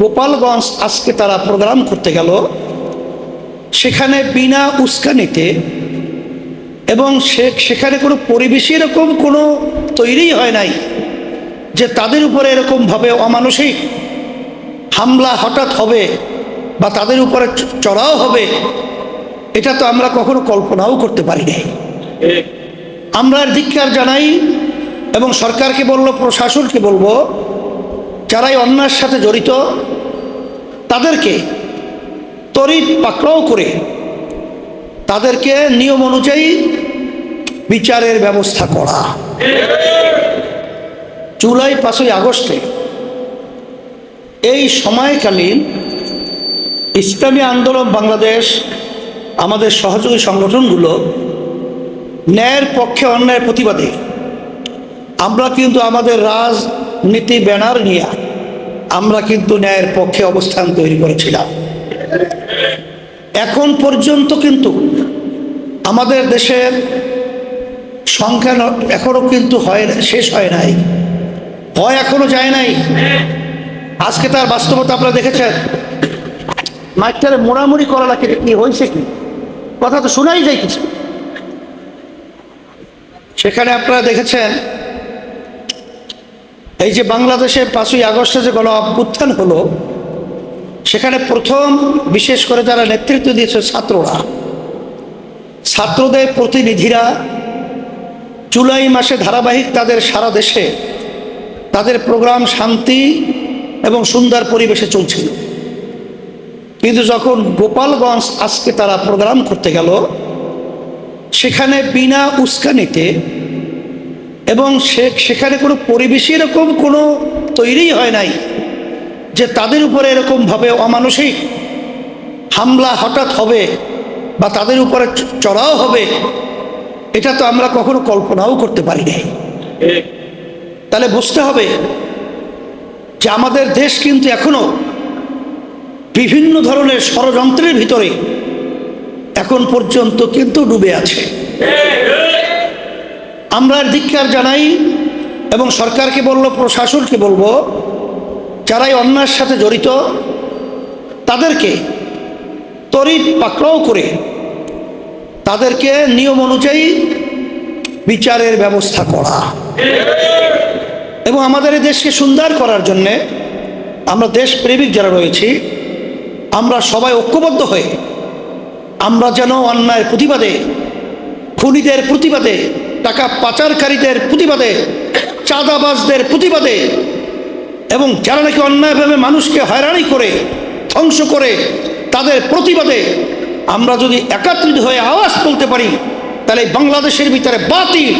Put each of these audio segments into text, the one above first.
গোপালগঞ্জ আজকে তারা প্রোগ্রাম করতে গেল, সেখানে বিনা উস্কানিতে এবং সেখানে কোনো পরিবেশই এরকম কোনো তৈরি হয় নাই যে তাদের উপরে এরকমভাবে অমানসিক হামলা হঠাৎ হবে বা তাদের উপরে চড়াও হবে, এটা তো আমরা কখনো কল্পনাও করতে পারি নাই। আমরা এর ধিক্কার জানাই এবং সরকারকে বলব প্রশাসনকে বলব যারা এই অন্যায়ের সাথে জড়িত, তাদেরকে তড়িৎ পাকড়াও করে তাদেরকে নিয়ম অনুযায়ী বিচারের ব্যবস্থা করা। জুলাই পাঁচই আগস্টে এই সময়কালীন ইসলামী আন্দোলন বাংলাদেশ, আমাদের সহযোগী সংগঠনগুলো ন্যায়ের পক্ষে অন্যায়ের প্রতিবাদে, আমরা কিন্তু আমাদের রাজনীতি ব্যানার নিয়ে আমরা কিন্তু ন্যায়ের পক্ষে অবস্থান তৈরি করেছিলাম। এখন পর্যন্ত কিন্তু আমাদের দেশের সংখ্যা ন- এখনও কিন্তু হয় শেষ হয় নাই। হয় এখনও যায় নাই। আজকে তার বাস্তবতা আপনারা দেখেছেন। মাইকটারে মোড়ামুড়ি করা লাগে কি হয়েছে কি? কথা তো শোনাই যায় কিছু। সেখানে আপনারা দেখেছেন এই যে বাংলাদেশে পাঁচই আগস্টে যে গণ অভ্যুত্থান হলো, সেখানে প্রথম বিশেষ করে যারা নেতৃত্ব দিয়েছে ছাত্ররা, ছাত্রদের প্রতিনিধিরা জুলাই মাসে ধারাবাহিক তাদের সারা দেশে তাদের প্রোগ্রাম শান্তি এবং সুন্দর পরিবেশে চলছিল। কিন্তু যখন গোপালগঞ্জ আজকে তারা প্রোগ্রাম করতে গেল, সেখানে বিনা উস্কানিতে এবং সে- সেখানে কোনো পরিবেশই এরকম কোনো তৈরি হয় নাই যে তাদের উপরে এরকমভাবে অমানসিক হামলা হঠাৎ হবে বা তাদের উপরে চড়াও হবে, এটা তো আমরা কখনো কল্পনাও করতে পারি নাই। তাহলে বুঝতে হবে যে আমাদের দেশ কিন্তু এখনও বিভিন্ন ধরনের ষড়যন্ত্রের ভিতরে এখন পর্যন্ত কিন্তু ডুবে আছে। আমরা এর ধিক্কার জানাই এবং সরকারকে বলব, প্রশাসনকে বলব, যারাই অন্যায়ের সাথে জড়িত, তাদেরকে তড়িৎ পাকড়াও করে তাদেরকে নিয়ম অনুযায়ী বিচারের ব্যবস্থা করা। এবং আমাদের দেশকে সুন্দর করার জন্যে আমরা দেশপ্রেমিক যারা রয়েছি, আমরা সবাই ঐক্যবদ্ধ হয়ে আমরা যেন অন্যায়ের প্রতিবাদে, খুনিদের প্রতিবাদে টাকা পাচারকারীদের প্রতিবাদে, চাঁদাবাজদের প্রতিবাদে এবং যারা নাকি অন্যায়ভাবে মানুষকে হয়রানি করে, ধ্বংস করে, তাদের প্রতিবাদে আমরা যদি একাত্রিত হয়ে আওয়াজ তুলতে পারি, তাহলে বাংলাদেশের ভিতরে বাতিল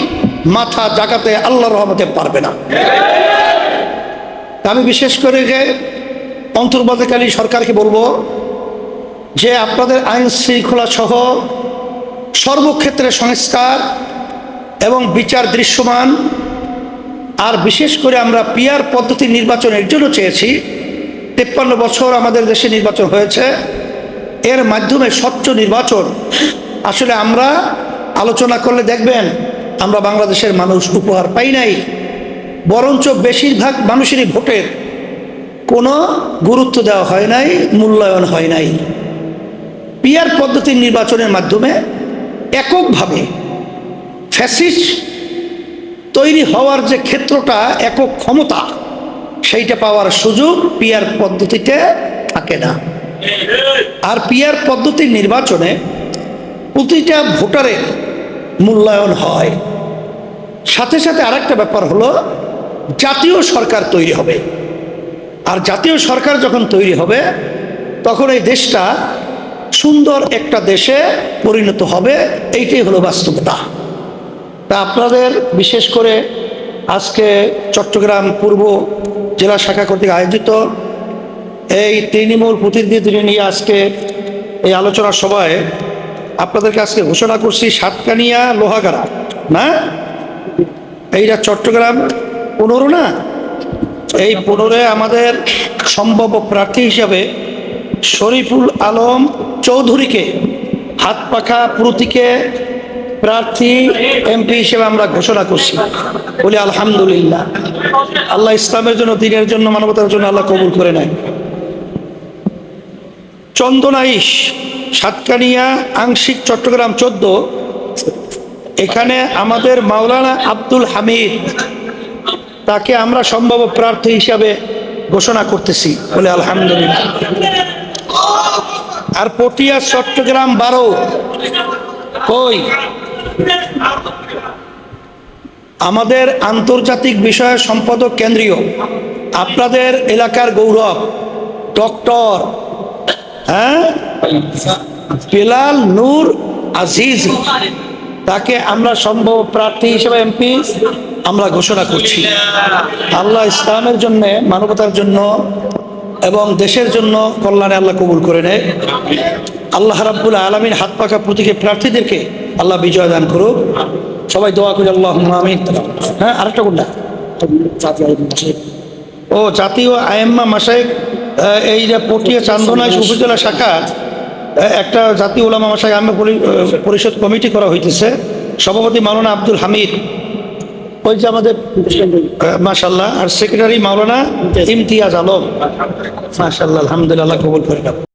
মাথা জাগাতে আল্লাহ রহমতে পারবে না। আমি বিশেষ করে যে অন্তর্বর্তীকালীন সরকারকে বলব যে আপনাদের আইন শৃঙ্খলা সহ সর্বক্ষেত্রে সংস্কার এবং বিচার দৃশ্যমান। আর বিশেষ করে আমরা পিয়ার পদ্ধতি নির্বাচনের জন্য চেয়েছি। তেপ্পান্ন বছর আমাদের দেশে নির্বাচন হয়েছে। এর মাধ্যমে স্বচ্ছ নির্বাচন। আসলে আমরা আলোচনা করলে দেখবেন, আমরা বাংলাদেশের মানুষ উপহার পাই নাই। বরঞ্চ বেশিরভাগ মানুষেরই ভোটের কোনো গুরুত্ব দেওয়া হয় নাই, মূল্যায়ন হয় নাই। পিয়ার পদ্ধতির নির্বাচনের মাধ্যমে এককভাবে ফ্যাসিস তৈরি হওয়ার যে ক্ষেত্রটা একক ক্ষমতা, সেইটা পাওয়ার সুযোগ পিয়ার পদ্ধতিতে থাকে না। আর পিয়ার পদ্ধতির নির্বাচনে প্রতিটা ভোটারের মূল্যায়ন হয়। সাথে সাথে আরেকটা ব্যাপার হলো, জাতীয় সরকার তৈরি হবে। আর জাতীয় সরকার যখন তৈরি হবে, তখন এই দেশটা সুন্দর একটা দেশে পরিণত হবে, এইটাই হলো বাস্তবতা। তা আপনাদের বিশেষ করে আজকে চট্টগ্রাম পূর্ব জেলা শাখা কর্তৃক আয়োজিত এই তৃণমূল প্রতিনিধি নিয়ে আজকে এই আলোচনা সভায় আপনাদেরকে আজকে ঘোষণা করছি সাতকানিয়া লোহাগাড়া, না? এইটা চট্টগ্রাম পনেরো না? এই পনেরোয় আমাদের সম্ভাব্য প্রার্থী হিসাবে শরীফুল আলম চৌধুরীকে হাত পাখা প্রতীকে প্রার্থী, এমপি হিসেবে আমরা ঘোষণা করছি। বলি, আলহামদুলিল্লাহ। আল্লাহ ইসলামের জন্য, দিনের জন্য, মানবতার জন্য আল্লাহ কবুল করে নেয়। চন্দনাইশ, সাতকানিয়া, আংশিক, চট্টগ্রাম চোদ্দ। এখানে আমাদের মাওলানা আব্দুল হামিদ, তাকে আমরা সম্ভাব্য প্রার্থী হিসাবে ঘোষণা করতেছি। বলে, আলহামদুলিল্লাহ। আর পটিয়া, চট্টগ্রাম বারো। কই? আমাদের আন্তর্জাতিক বিষয় সম্পাদক কেন্দ্রীয়, আপনাদের এলাকার গৌরব, ডক্টর হ্যাঁ? বেলাল নূর আজিজ, তাকে আমরা সম্ভব প্রার্থী হিসেবে এমপি আমরা ঘোষণা করছি। আল্লাহ ইসলামের জন্য, মানবতার জন্য এবং দেশের জন্য কল্যাণে আল্লাহ কবুল করে নেয়। আল্লাহ রাব্বুল আলমিন হাত পাকা প্রতীকে প্রার্থীদেরকে আল্লাহ বিজয় দান করুক। সবাই দোয়া করি আল্লাহ আমিন। হ্যাঁ আরেকটা কোনটা ও জাতীয় আয়েম্মা মাসাইক এই যে পটিয়া চান্দনায় উপজেলা শাখা একটা জাতীয় ওলামা মাসাইক পরি- আহ, পরিষদ কমিটি করা হইতেছে। সভাপতি মাওলানা আব্দুল হামিদ। ওই যে আমাদের মাশাল্লাহ আর সেক্রেটারি মাওলানা ইমতিয়াজ আলম। মাশাল্লাহ আলহামদুলিল্লাহ কবুল করে নাও।